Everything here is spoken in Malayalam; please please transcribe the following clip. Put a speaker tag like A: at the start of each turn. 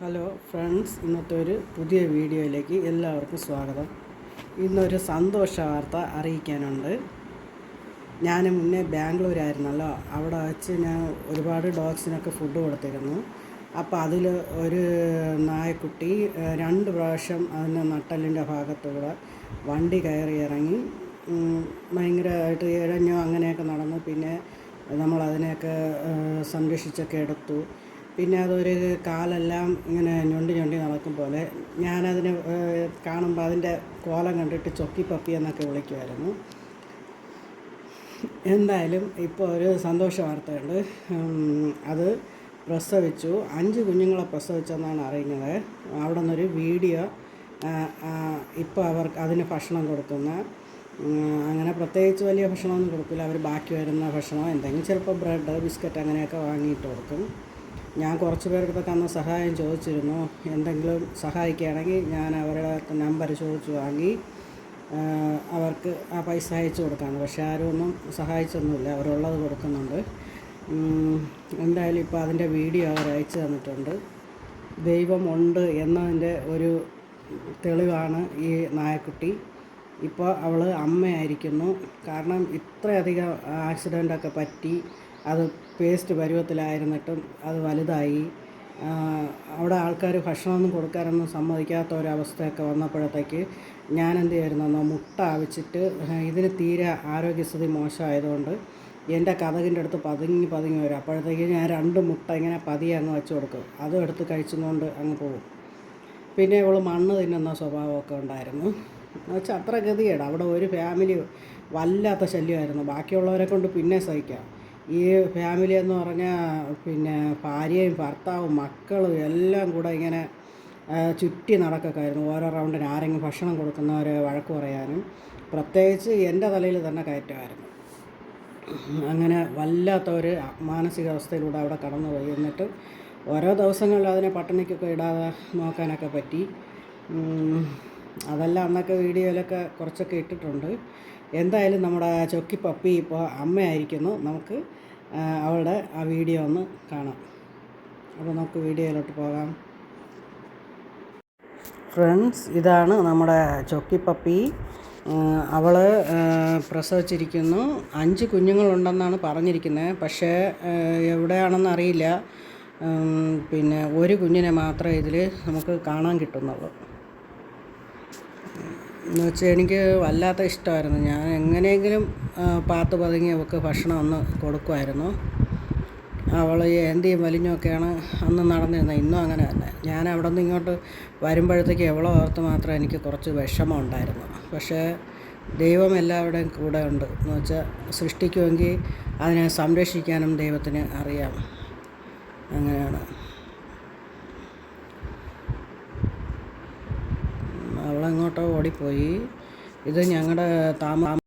A: ഹലോ ഫ്രണ്ട്സ് ഇന്നത്തെ ഒരു പുതിയ വീഡിയോയിലേക്ക് എല്ലാവർക്കും സ്വാഗതം. ഇന്നൊരു സന്തോഷ വാർത്ത അറിയിക്കാനുണ്ട്. ഞാൻ മുന്നേ ബാംഗ്ലൂരായിരുന്നല്ലോ അവിടെ വെച്ച് ഞാൻ ഒരുപാട് ഡോഗ്സിനൊക്കെ ഫുഡ് കൊടുത്തിരുന്നു. അപ്പോൾ അതിൽ ഒരു നായക്കുട്ടി രണ്ട് പ്രാവശ്യം അതിന്റെ നട്ടലിന്റെ ഭാഗത്തൂടെ വണ്ടി കയറി ഇറങ്ങി ഭയങ്കരമായിട്ട് ഇഴഞ്ഞോ അങ്ങനെയൊക്കെ നടന്നു. പിന്നെ നമ്മളതിനെയൊക്കെ അതിനെയൊക്കെ സംരക്ഷിച്ചൊക്കെ എടുത്തു. പിന്നെ അതൊരു കാലെല്ലാം ഇങ്ങനെ ഞൊണ്ടി ഞൊണ്ടി നടക്കും പോലെ. ഞാനതിനെ കാണുമ്പോൾ അതിന്റെ കോലം കണ്ടിട്ട് ചൊക്കി പപ്പി എന്നൊക്കെ വിളിക്കുമായിരുന്നു എന്തായാലും ഇപ്പോൾ ഒരു സന്തോഷ വാർത്തയുണ്ട്. അത് പ്രസവിച്ചു. അഞ്ച് കുഞ്ഞുങ്ങളെ പ്രസവിച്ചെന്നാണ് അറിയുന്നത്. അവിടെ നിന്നൊരു വീഡിയോ ഇപ്പോൾ അവർക്ക് അതിന് ഭക്ഷണം കൊടുക്കുന്ന അങ്ങനെ പ്രത്യേകിച്ച് വലിയ ഭക്ഷണമൊന്നും കൊടുക്കില്ല. അവർ ബാക്കി വരുന്ന ഭക്ഷണം എന്തെങ്കിലും ചിലപ്പോൾ ബ്രെഡ് ബിസ്ക്കറ്റ് അങ്ങനെയൊക്കെ വാങ്ങിയിട്ട് കൊടുക്കും. ഞാൻ കുറച്ച് പേർക്കൊക്കെ അന്ന് സഹായം ചോദിച്ചിരുന്നു. എന്തെങ്കിലും സഹായിക്കുകയാണെങ്കിൽ ഞാൻ അവരുടെ നമ്പർ ചോദിച്ചു വാങ്ങി അവർക്ക് ആ പൈസ അയച്ചു കൊടുക്കാമെന്ന്. പക്ഷേ ആരും ഒന്നും സഹായിച്ചൊന്നുമില്ല. അവരുള്ളത് കൊടുക്കുന്നുണ്ട്. എന്തായാലും ഇപ്പോൾ അതിന്റെ വീഡിയോ അവർ അയച്ചു തന്നിട്ടുണ്ട്. ദൈവമുണ്ട് എന്നതിന്റെ ഒരു തെളിവാണ് ഈ നായക്കുട്ടി. ഇപ്പോൾ അവൾ അമ്മയായിരിക്കുന്നു. കാരണം ഇത്രയധികം ആക്സിഡന്റൊക്കെ പറ്റി അത് പേസ്റ്റ് പരുവത്തിലായിരുന്നിട്ടും അത് വലുതായി. അവിടെ ആൾക്കാർ ഭക്ഷണമൊന്നും കൊടുക്കാനൊന്നും സമ്മതിക്കാത്ത ഒരവസ്ഥയൊക്കെ വന്നപ്പോഴത്തേക്ക് ഞാൻ എന്ത് ചെയ്യുന്നോ മുട്ട അവിച്ചിട്ട് ഇതിന് തീരെ ആരോഗ്യസ്ഥിതി മോശമായതുകൊണ്ട് എന്റെ കഥകിന്റെ അടുത്ത് പതുങ്ങി പതുങ്ങി വരും. അപ്പോഴത്തേക്ക് ഞാൻ രണ്ട് മുട്ട ഇങ്ങനെ പതിയെ അങ്ങ് വെച്ച് കൊടുക്കും. അതും എടുത്ത് കഴിച്ചുകൊണ്ട് അങ്ങ് പോകും. പിന്നെ ഇവൾ മണ്ണ് തിന്നുന്ന സ്വഭാവമൊക്കെ ഉണ്ടായിരുന്നു. എന്ന് വെച്ചാൽ അത്ര ഗതികേട്. അവിടെ ഒരു ഫാമിലി വല്ലാത്ത ശല്യമായിരുന്നു. ബാക്കിയുള്ളവരെ കൊണ്ട് പിന്നെ സഹിക്കാം. ഈ ഫാമിലി എന്ന് പറഞ്ഞാൽ പിന്നെ ഭാര്യയും ഭർത്താവും മക്കളും എല്ലാം കൂടെ ഇങ്ങനെ ചുറ്റി നടക്കൊക്കെയായിരുന്നു ഓരോ റൗണ്ടിന് ആരെങ്കിലും ഭക്ഷണം കൊടുക്കുന്നവരെ വഴക്ക് പറയാനും പ്രത്യേകിച്ച് എന്റെ തലയിൽ തന്നെ കയറ്റമായിരുന്നു. അങ്ങനെ വല്ലാത്ത ഒരു മാനസികാവസ്ഥയിലൂടെ അവിടെ കടന്നുപോയി. എന്നിട്ട് ഓരോ ദിവസങ്ങളിൽ അതിനെ പട്ടിണിക്കൊക്കെ ഇടാതെ നോക്കാനൊക്കെ പറ്റി. അതെല്ലാം അന്നൊക്കെ വീഡിയോയിലൊക്കെ കുറച്ചൊക്കെ ഇട്ടിട്ടുണ്ട്. എന്തായാലും നമ്മുടെ ചൊക്കി പപ്പി ഇപ്പോൾ അമ്മയായിരിക്കുന്നു. നമുക്ക് അവളുടെ ആ വീഡിയോ ഒന്ന് കാണാം. അപ്പോൾ നമുക്ക് വീഡിയോയിലോട്ട് പോകാം. ഫ്രണ്ട്സ് ഇതാണ് നമ്മുടെ ചൊക്കി പപ്പി. അവൾ പ്രസവിച്ചിരിക്കുന്നു. അഞ്ച് കുഞ്ഞുങ്ങളുണ്ടെന്നാണ് പറഞ്ഞിരിക്കുന്നത്. പക്ഷേ എവിടെയാണെന്ന് അറിയില്ല. പിന്നെ ഒരു കുഞ്ഞിനെ മാത്രമേ ഇതിൽ നമുക്ക് കാണാൻ കിട്ടുന്നുള്ളൂ. എന്ന് വെച്ചാൽ എനിക്ക് വല്ലാത്ത ഇഷ്ടമായിരുന്നു. ഞാൻ എങ്ങനെയെങ്കിലും പാത്ത് പതുങ്ങി അവൾക്ക് ഭക്ഷണം ഒന്ന് കൊടുക്കുമായിരുന്നു. അവൾ ഏന്തിയും വലിഞ്ഞൊക്കെയാണ് അന്ന് നടന്നിരുന്നത് ഇന്നും അങ്ങനെ തന്നെ. ഞാൻ അവിടെ നിന്ന് ഇങ്ങോട്ട് വരുമ്പോഴത്തേക്ക് എവളോ ഓർത്ത് മാത്രം എനിക്ക് കുറച്ച് വിഷമം ഉണ്ടായിരുന്നു പക്ഷേ ദൈവം എല്ലാവരുടെയും കൂടെ ഉണ്ട് എന്ന് വെച്ചാൽ സൃഷ്ടിക്കുമെങ്കിൽ അതിനെ സംരക്ഷിക്കാനും ദൈവത്തിന് അറിയാം. അങ്ങനെയാണ്. ഓടിപ്പോയി. ഇത് ഞങ്ങളുടെ താമ